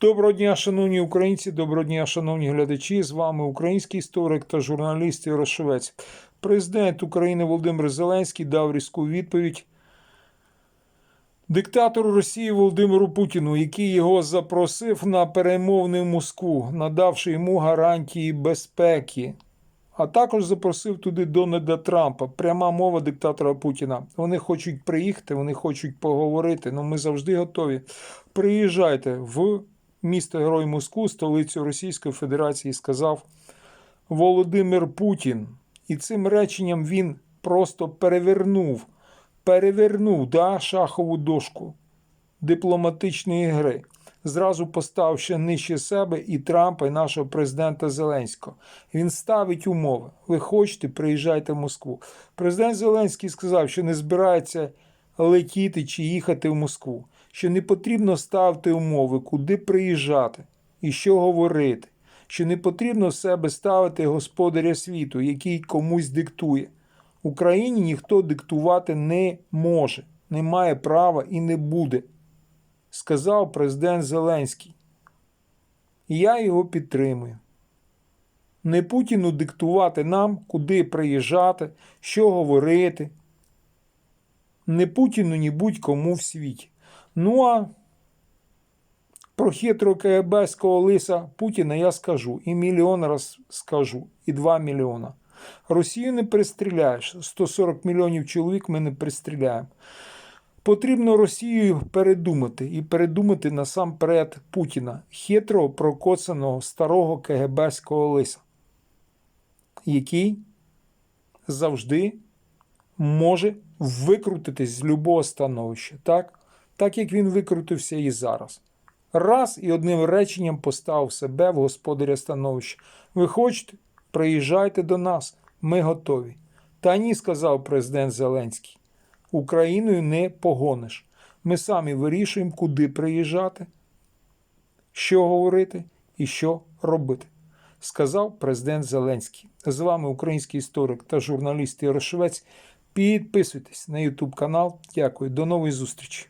Доброго дня, шановні українці, доброго дня, шановні глядачі. З вами український історик та журналіст Ярошевець. Президент України Володимир Зеленський дав різку відповідь диктатору Росії Володимиру Путіну, який його запросив на перемовни в Москву, надавши йому гарантії безпеки. А також запросив туди Дональда Трампа. Пряма мова диктатора Путіна. Вони хочуть приїхати, вони хочуть поговорити. Ну ми завжди готові. Приїжджайте в місто Герой Москву, столицю Російської Федерації, сказав Володимир Путін. І цим реченням він просто перевернув, перевернув да, шахову дошку дипломатичної гри, зразу поставивши нижче себе і Трампа, і нашого президента Зеленського. Він ставить умови. Ви хочете, приїжджайте в Москву. Президент Зеленський сказав, що не збирається летіти чи їхати в Москву, що не потрібно ставити умови, куди приїжджати і що говорити, що не потрібно в себе ставити господаря світу, який комусь диктує. Україні ніхто диктувати не може, не має права і не буде, сказав президент Зеленський. Я його підтримую. Не Путіну диктувати нам, куди приїжджати, що говорити. Не Путіну, ні будь-кому в світі. Ну а про хитрого КГБського лиса Путіна я скажу. І мільйон раз скажу, і два мільйона. Росію не пристріляєш. 140 мільйонів чоловік ми не пристріляємо. Потрібно Росію передумати і передумати насамперед Путіна, хитрого, прокоцаного старого КГБського лиса, який завжди може викрутитись з любого становища, так? так як він викрутився і зараз. Раз і одним реченням поставив себе в господаря становища. Ви хочете? Приїжджайте до нас, ми готові. Та ні, сказав президент Зеленський. Україною не погониш. Ми самі вирішуємо, куди приїжджати, що говорити і що робити, сказав президент Зеленський. З вами український історик та журналіст Ярошевець. Підписуйтесь на YouTube канал. Дякую, до нової зустрічі.